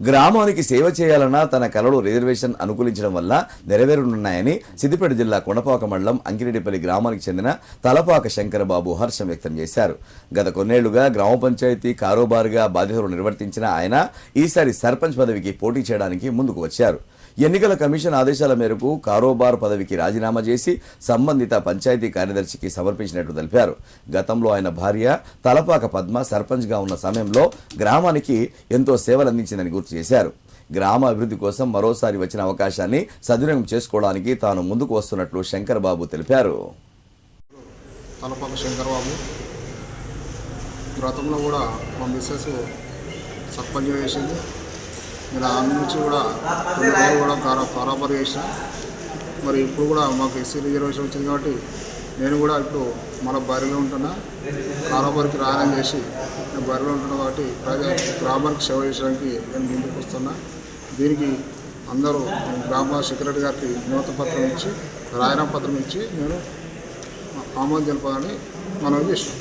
గ్రామానికి సేవ చేయాలన్న తన కలలు రిజర్వేషన్ అనుకూలించడం వల్ల నెరవేరనున్నాయని సిద్దిపేట జిల్లా కొండపాక మండలం అంకిరెడ్డిపల్లి గ్రామానికి చెందిన తలపాక శంకరబాబు హర్షం వ్యక్తం చేశారు. గత కొన్నేళ్ళుగా గ్రామ పంచాయతీ కారోబారుగా బాధ్యతలు నిర్వర్తించిన ఆయన ఈసారి సర్పంచ్ పదవికి పోటీ చేయడానికి ముందుకు వచ్చారు. ఎన్నికల కమిషన్ ఆదేశాల మేరకు కారోబార్ పదవికి రాజీనామా చేసి సంబంధిత పంచాయతీ కార్యదర్శికి సమర్పించినట్లు తెలిపారు. గతంలో ఆయన భార్య తలపాక పద్మ సర్పంచ్గా ఉన్న సమయంలో గ్రామానికి ఎంతో సేవలు అందించిందని గుర్తు చేశారు. గ్రామ అభివృద్ధి కోసం మరోసారి వచ్చిన అవకాశాన్ని సద్వినియోగం చేసుకోవడానికి తాను ముందుకు వస్తున్నట్లు శంకర్ బాబు తెలిపారు. తలపాక శంకర్బాబు గతంలో కూడా మా మిస్సెస్ సర్పంచ్ చేసింది. నేను ఆమె నుంచి కూడా కొన్ని కూడా కారా కారాబారు చేసిన. మరి ఇప్పుడు కూడా మాకు ఎస్సీ రిజర్వేషన్ వచ్చింది కాబట్టి నేను కూడా ఇప్పుడు మన బరిలో ఉంటున్నా. కారాబారికి రాయడం చేసి నేను బరిలో ఉంటున్నా కాబట్టి ప్రజా గ్రామానికి సేవ చేయడానికి నేను ముందుకు వస్తున్నా. దీనికి అందరూ గ్రామ సెక్రటరీ గారికి వినోత పత్రం ఇచ్చి రాయడం పత్రం ఇచ్చి నేను ఆమోదం తెలపాలని మనం చేసినాం